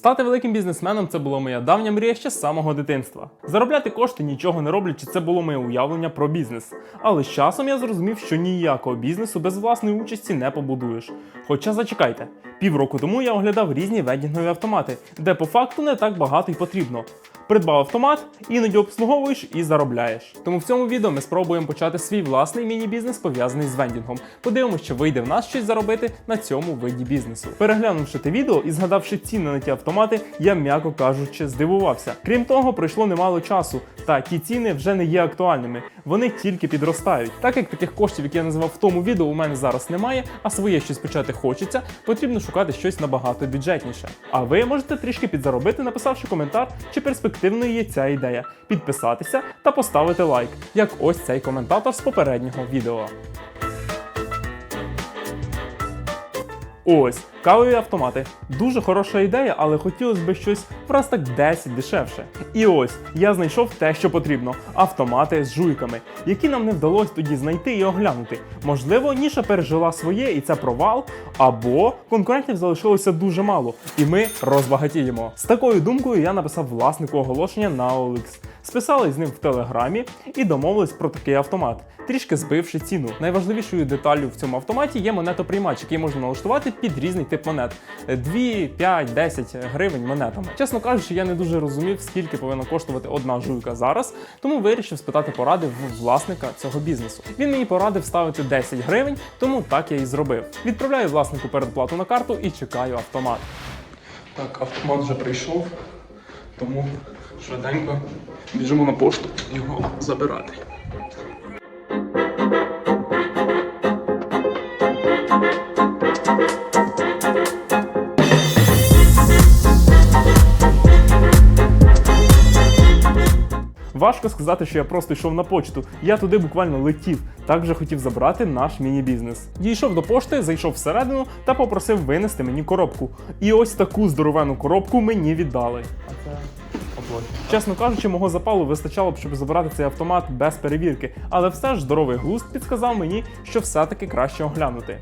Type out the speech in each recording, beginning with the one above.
Стати великим бізнесменом це була моя давня мрія ще з самого дитинства. Заробляти кошти нічого не роблячи, це було моє уявлення про бізнес. Але з часом я зрозумів, що ніякого бізнесу без власної участі не побудуєш. Хоча зачекайте, півроку тому я оглядав різні вендінгові автомати, де по факту не так багато й потрібно. Придбав автомат, іноді обслуговуєш і заробляєш. Тому в цьому відео ми спробуємо почати свій власний міні-бізнес пов'язаний з вендінгом. Подивимося, чи вийде в нас щось заробити на цьому виді бізнесу. Переглянувши те відео і згадавши ціни на ті автомати, я м'яко кажучи, здивувався. Крім того, пройшло немало часу, та ті ціни вже не є актуальними. Вони тільки підростають. Так як таких коштів, які я називав в тому відео, у мене зараз немає, а своє щось почати хочеться, потрібно шукати щось набагато бюджетніше. А ви можете трішки підзаробити, написавши коментар, чи перспективною є ця ідея, підписатися та поставити лайк, як ось цей коментатор з попереднього відео. Ось кавові автомати. Дуже хороша ідея, але хотілося б щось раз так 10 дешевше. І ось я знайшов те, що потрібно: автомати з жуйками, які нам не вдалося тоді знайти і оглянути. Можливо, ніша пережила своє і це провал, або конкурентів залишилося дуже мало, і ми розбагатіємо. З такою думкою я написав власнику оголошення на OLX. Списались з ним в телеграмі і домовились про такий автомат, трішки збивши ціну. Найважливішою деталлю в цьому автоматі є монетоприймач, який можна налаштувати під різний тип монет: 2, 5, 10 гривень монетами. Чесно кажучи, я не дуже розумів, скільки повинна коштувати одна жуйка зараз, тому вирішив спитати поради в власника цього бізнесу. Він мені порадив ставити 10 гривень, тому так я і зробив. Відправляю власнику передплату на карту і чекаю автомат. Так, автомат вже прийшов, тому швиденько біжимо на пошту його забирати. Важко сказати, що я просто йшов на почту. Я туди буквально летів. Також хотів забрати наш міні-бізнес. Дійшов до пошти, зайшов всередину та попросив винести мені коробку. І ось таку здоровену коробку мені віддали. А це. Чесно кажучи, мого запалу вистачало б, щоб забрати цей автомат без перевірки, але все ж здоровий глузд підсказав мені, що все-таки краще оглянути.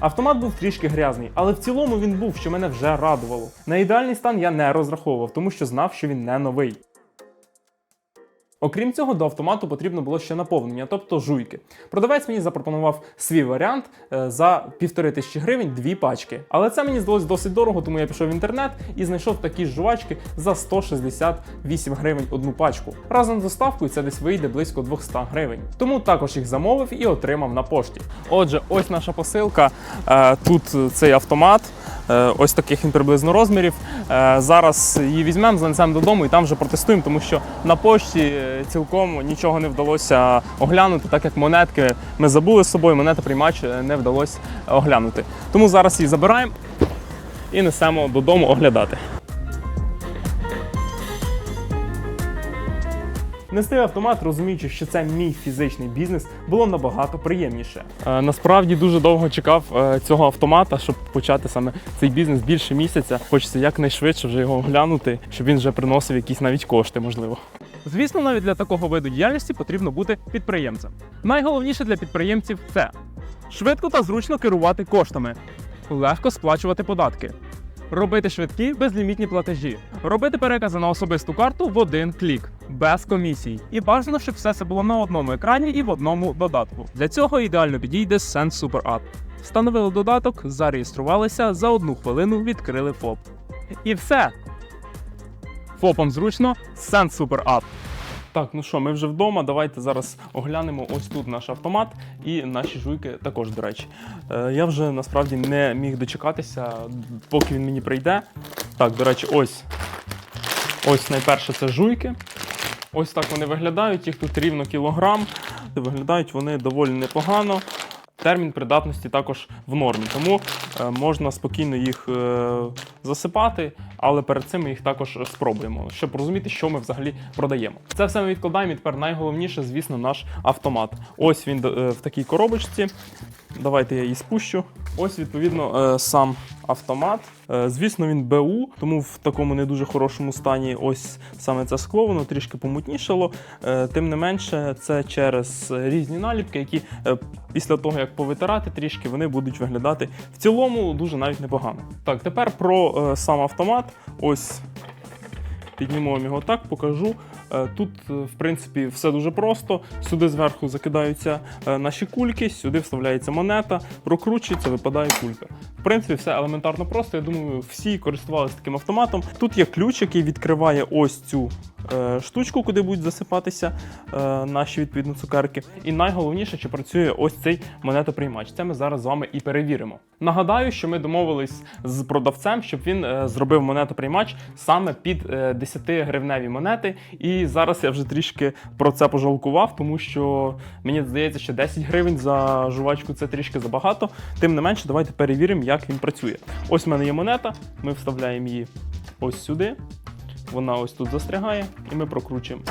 Автомат був трішки грязний, але в цілому він був, що мене вже радувало. На ідеальний стан я не розраховував, тому що знав, що він не новий. Окрім цього, до автомату потрібно було ще наповнення, тобто жуйки. Продавець мені запропонував свій варіант е, за півтори тисячі гривень дві пачки. Але це мені здалось досить дорого, тому я пішов в інтернет і знайшов такі жувачки за 168 гривень одну пачку. Разом з доставкою це десь вийде близько 200 гривень. Тому також їх замовив і отримав на пошті. Отже, ось наша посилка. Е, Тут цей автомат. Е, Ось таких він приблизно розмірів. Е, Зараз її візьмемо, занесемо додому і там вже протестуємо, тому що на пошті е, цілком нічого не вдалося оглянути, так як монетки ми забули з собою, монета приймач не вдалося оглянути. Тому зараз її забираємо і несемо додому оглядати. Нести автомат, розуміючи, що це мій фізичний бізнес, було набагато приємніше. Е, насправді дуже довго чекав е, цього автомата, щоб почати саме цей бізнес більше місяця. Хочеться якнайшвидше вже його оглянути, щоб він вже приносив якісь навіть кошти, можливо. Звісно, навіть для такого виду діяльності потрібно бути підприємцем. Найголовніше для підприємців це швидко та зручно керувати коштами, легко сплачувати податки, робити швидкі безлімітні платежі, робити перекази на особисту карту в один клік, без комісій. І бажано, щоб все це було на одному екрані і в одному додатку. Для цього ідеально підійде Send Super App. Встановили додаток, зареєструвалися, за одну хвилину відкрили ФОП. І все. ФОПом зручно, Send Super App. Так, ну що, ми вже вдома. Давайте зараз оглянемо ось тут наш автомат і наші жуйки також, до речі. Е, я вже насправді не міг дочекатися, поки він мені прийде. Так, до речі, ось. Ось найперше це жуйки. Ось так вони виглядають. Їх тут рівно кілограм. Виглядають вони доволі непогано. Термін придатності також в нормі, тому е, можна спокійно їх е, засипати, але перед цим ми їх також спробуємо, щоб розуміти, що ми взагалі продаємо. Це все ми відкладаємо. І тепер найголовніше, звісно, наш автомат. Ось він е, в такій коробочці. Давайте я її спущу. Ось відповідно е, сам автомат. Е, Звісно, він БУ, тому в такому не дуже хорошому стані. Ось саме це скло, воно трішки помутнішало. Е, Тим не менше, це через різні наліпки, які після того, як повитирати трішки, вони будуть виглядати в цілому дуже навіть непогано. Так, тепер про сам автомат. Ось піднімемо його так, покажу. Е, Тут, е, в принципі, все дуже просто. Сюди зверху закидаються е, наші кульки, сюди вставляється монета, прокручується, випадає кулька. В принципі, все елементарно просто. Я думаю, всі користувалися таким автоматом. Тут є ключ, який відкриває ось цю штучку, куди будуть засипатися е, наші відповідно цукерки. І найголовніше, чи працює ось цей монетоприймач. Це ми зараз з вами і перевіримо. Нагадаю, що ми домовились з продавцем, щоб він е, зробив монетоприймач саме під е, 10-гривневі монети. І зараз я вже трішки про це пожалкував, тому що мені здається, що 10 гривень за жувачку це трішки забагато. Тим не менше, давайте перевіримо, як він працює. Ось в мене є монета, ми вставляємо її ось сюди. Вона ось тут застрягає, і ми прокручуємо.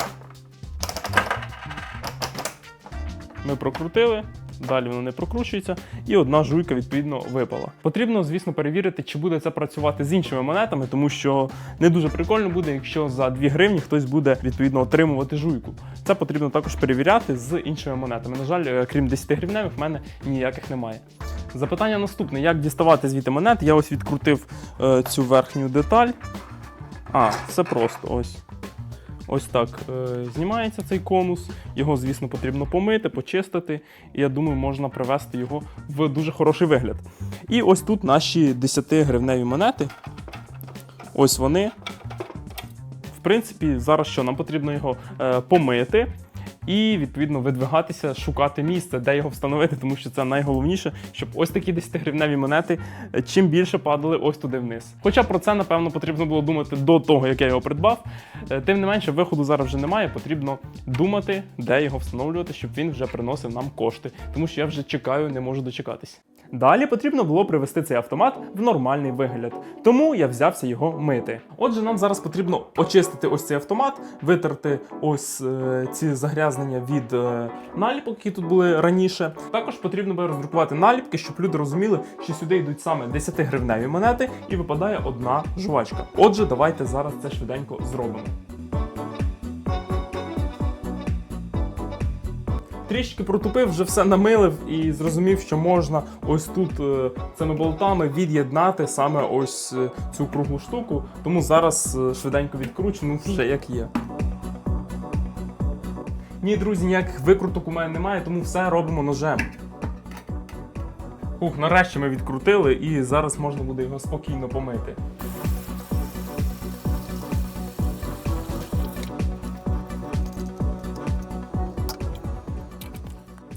Ми прокрутили, далі воно не прокручується, і одна жуйка відповідно випала. Потрібно, звісно, перевірити, чи буде це працювати з іншими монетами, тому що не дуже прикольно буде, якщо за 2 гривні хтось буде відповідно отримувати жуйку. Це потрібно також перевіряти з іншими монетами. На жаль, е, крім 10 гривневих, в мене ніяких немає. Запитання наступне: як діставати звідти монет? Я ось відкрутив е, цю верхню деталь. А, все просто ось. Ось так е, знімається цей конус. Його, звісно, потрібно помити, почистити. І я думаю, можна привести його в дуже хороший вигляд. І ось тут наші 10-гривневі монети. Ось вони. В принципі, зараз що? Нам потрібно його е, помити. І відповідно видвигатися, шукати місце, де його встановити, тому що це найголовніше, щоб ось такі 10-гривневі монети е, чим більше падали ось туди вниз. Хоча про це, напевно, потрібно було думати до того, як я його придбав. Е, Тим не менше, виходу зараз вже немає. Потрібно думати, де його встановлювати, щоб він вже приносив нам кошти, тому що я вже чекаю, не можу дочекатись. Далі потрібно було привести цей автомат в нормальний вигляд, тому я взявся його мити. Отже, нам зараз потрібно очистити ось цей автомат, витерти ось е, ці загрязнення від е, наліпок, які тут були раніше. Також потрібно буде роздрукувати наліпки, щоб люди розуміли, що сюди йдуть саме 10-гривневі монети і випадає одна жувачка. Отже, давайте зараз це швиденько зробимо. Трішки протупив, вже все намилив і зрозумів, що можна ось тут е, цими болтами від'єднати саме ось е, цю круглу штуку. Тому зараз е, швиденько відкручу, ну все як є. Ні, друзі, ніяких викруток у мене немає, тому все робимо ножем. Ух, нарешті ми відкрутили і зараз можна буде його спокійно помити.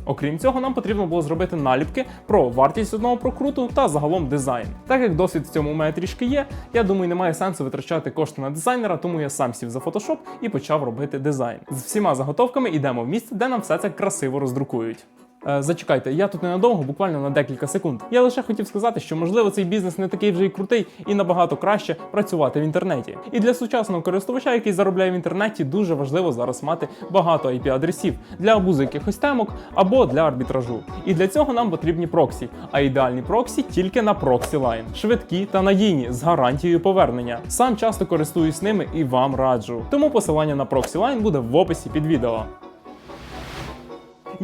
Окрім цього, нам потрібно було зробити наліпки про вартість одного прокруту та загалом дизайн. Так як досвід в цьому у мене трішки є, я думаю, немає сенсу витрачати кошти на дизайнера, тому я сам сів за Photoshop і почав робити дизайн. З всіма заготовками йдемо в місце, де нам все це красиво роздрукують. Е, Зачекайте, я тут ненадовго, буквально на декілька секунд. Я лише хотів сказати, що можливо цей бізнес не такий вже й крутий і набагато краще працювати в інтернеті. І для сучасного користувача, який заробляє в інтернеті, дуже важливо зараз мати багато IP-адресів для обузу якихось темок або для арбітражу. І для цього нам потрібні проксі, а ідеальні проксі тільки на Proxy Line. швидкі та надійні з гарантією повернення. Сам часто користуюсь ними і вам раджу. Тому посилання на Line буде в описі під відео.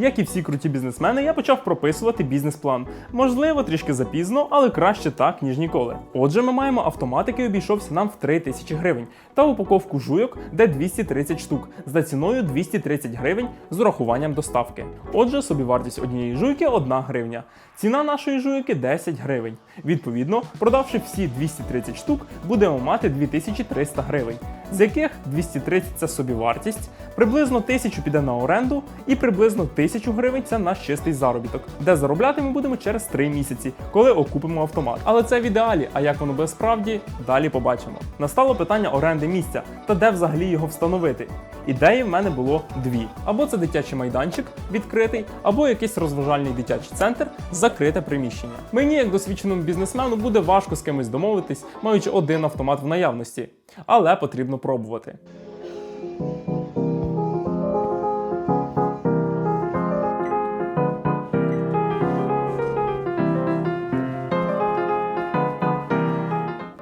Як і всі круті бізнесмени, я почав прописувати бізнес-план. Можливо, трішки запізно, але краще так, ніж ніколи. Отже, ми маємо автомат, який обійшовся нам в 3000 гривень, та упаковку жуйок, де 230 штук, за ціною 230 гривень з урахуванням доставки. Отже, собівартість однієї жуйки 1 гривня. Ціна нашої жуйки 10 гривень. Відповідно, продавши всі 230 штук, будемо мати 2300 гривень, з яких 230 це собівартість, приблизно 1000 піде на оренду і приблизно 1000 гривень це наш чистий заробіток, де заробляти ми будемо через 3 місяці, коли окупимо автомат. Але це в ідеалі, а як воно буде справді, далі побачимо. Настало питання оренди місця та де взагалі його встановити. Ідеї в мене було дві: або це дитячий майданчик відкритий, або якийсь розважальний дитячий центр, закрите приміщення. Мені, як досвідченому бізнесмену, буде важко з кимось домовитись, маючи один автомат в наявності, але потрібно пробувати.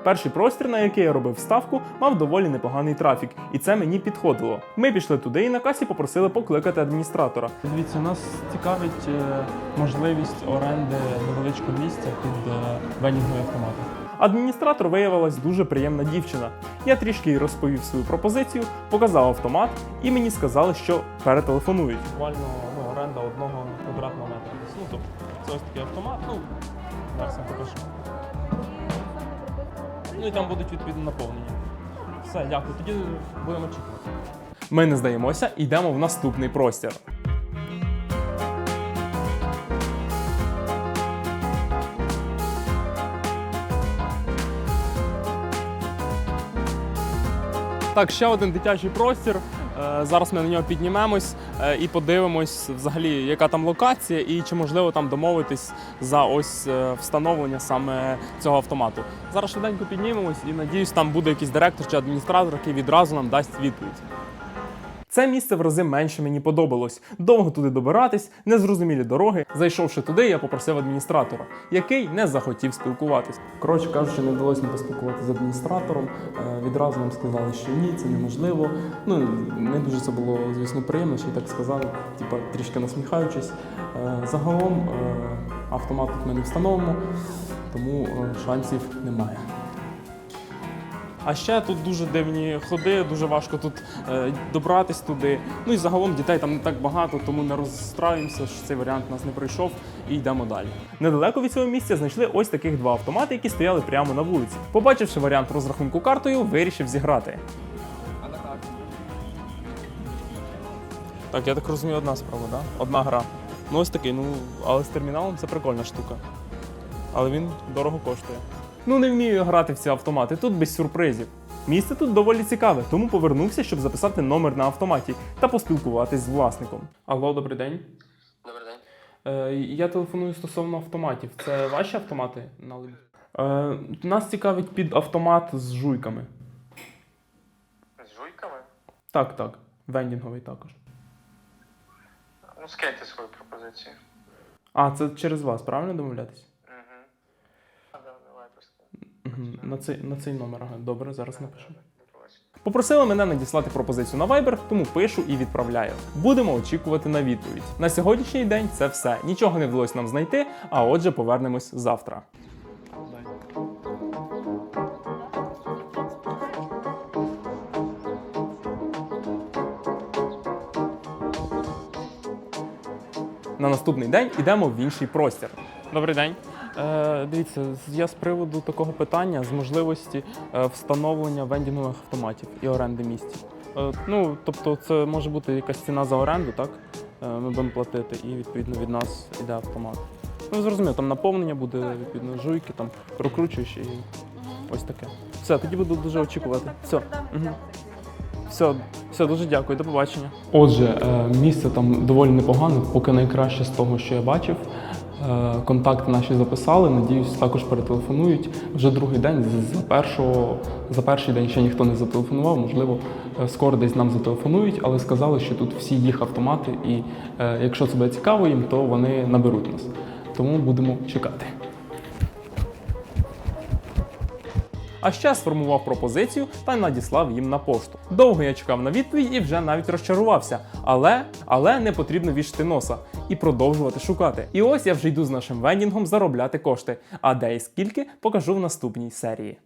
Перший простір, на який я робив ставку, мав доволі непоганий трафік, і це мені підходило. Ми пішли туди і на касі попросили покликати адміністратора. Дивіться, нас цікавить е, можливість оренди невеличкого місця під е, венінговий автомат. Адміністратор виявилась дуже приємна дівчина. Я трішки їй розповів свою пропозицію, показав автомат, і мені сказали, що перетелефонують. Буквально ну, оренда одного квадратного метра. Ну, тобто, це ось такий автомат. Ну, зараз я покажу. Ну і там будуть відповідно наповнення. Все, дякую. Тоді будемо очікувати. Ми не здаємося йдемо в наступний простір. Так, ще один дитячий простір. Е, Зараз ми на нього піднімемось і подивимось взагалі, яка там локація, і чи можливо там домовитись за ось е, встановлення саме цього автомату. Зараз швиденько піднімемось і надіюсь, там буде якийсь директор чи адміністратор, який відразу нам дасть відповідь. Це місце в рази менше мені подобалось. Довго туди добиратись, незрозумілі дороги. Зайшовши туди, я попросив адміністратора, який не захотів спілкуватись. Коротше кажучи, не вдалося не поспілкуватися з адміністратором. Е, Відразу нам сказали, що ні, це неможливо. Ну не дуже це було, звісно, приємно, що й так сказали, типа трішки насміхаючись. Е, Загалом е, автомат тут ми не встановимо, тому шансів немає. А ще тут дуже дивні ходи, дуже важко тут е, добратись туди. Ну і загалом дітей там не так багато, тому не розстраюємося, що цей варіант нас не пройшов і йдемо далі. Недалеко від цього місця знайшли ось таких два автомати, які стояли прямо на вулиці. Побачивши варіант розрахунку картою, вирішив зіграти. Так, я так розумію, одна справа, да? Одна гра. Ну ось такий, ну але з терміналом це прикольна штука. Але він дорого коштує. Ну не вмію я грати в ці автомати, тут без сюрпризів. Місце тут доволі цікаве, тому повернувся, щоб записати номер на автоматі та поспілкуватись з власником. Алло, добрий день. Добрий день. Е, я телефоную стосовно автоматів. Це ваші автомати на? Е, нас цікавить під автомат з жуйками. З жуйками? Так, так. Вендінговий також. Ну, скиньте свою пропозицію. А, це через вас, правильно домовлятись? Угу. А, да, давай просто. Угу. На, цей, на цей номер, ага. Добре, зараз напишу. Попросили мене надіслати пропозицію на Viber, тому пишу і відправляю. Будемо очікувати на відповідь. На сьогоднішній день це все. Нічого не вдалося нам знайти, а отже, повернемось завтра. На наступний день йдемо в інший простір. Добрий день. Е, дивіться, я з приводу такого питання з можливості е, встановлення вендінгових автоматів і оренди місць. Е, ну, тобто, це може бути якась ціна за оренду, так? Е, ми будемо платити, і відповідно від нас йде автомат. Ну, зрозуміло, там наповнення буде, відповідно, жуйки, там прокручуєш і ось таке. Все, тоді буду дуже очікувати. Все. Угу. Все, все, дуже дякую, до побачення. Отже, місце там доволі непогане, поки найкраще з того, що я бачив. Е, Контакти наші записали, надіюсь, також перетелефонують. Вже другий день. За першого за перший день ще ніхто не зателефонував. Можливо, е, скоро десь нам зателефонують, але сказали, що тут всі їх автомати, і е, якщо це буде цікаво їм, то вони наберуть нас. Тому будемо чекати. А ще сформував пропозицію та надіслав їм на пошту. Довго я чекав на відповідь і вже навіть розчарувався. Але, але не потрібно вішати носа і продовжувати шукати. І ось я вже йду з нашим вендінгом заробляти кошти. А де і скільки покажу в наступній серії.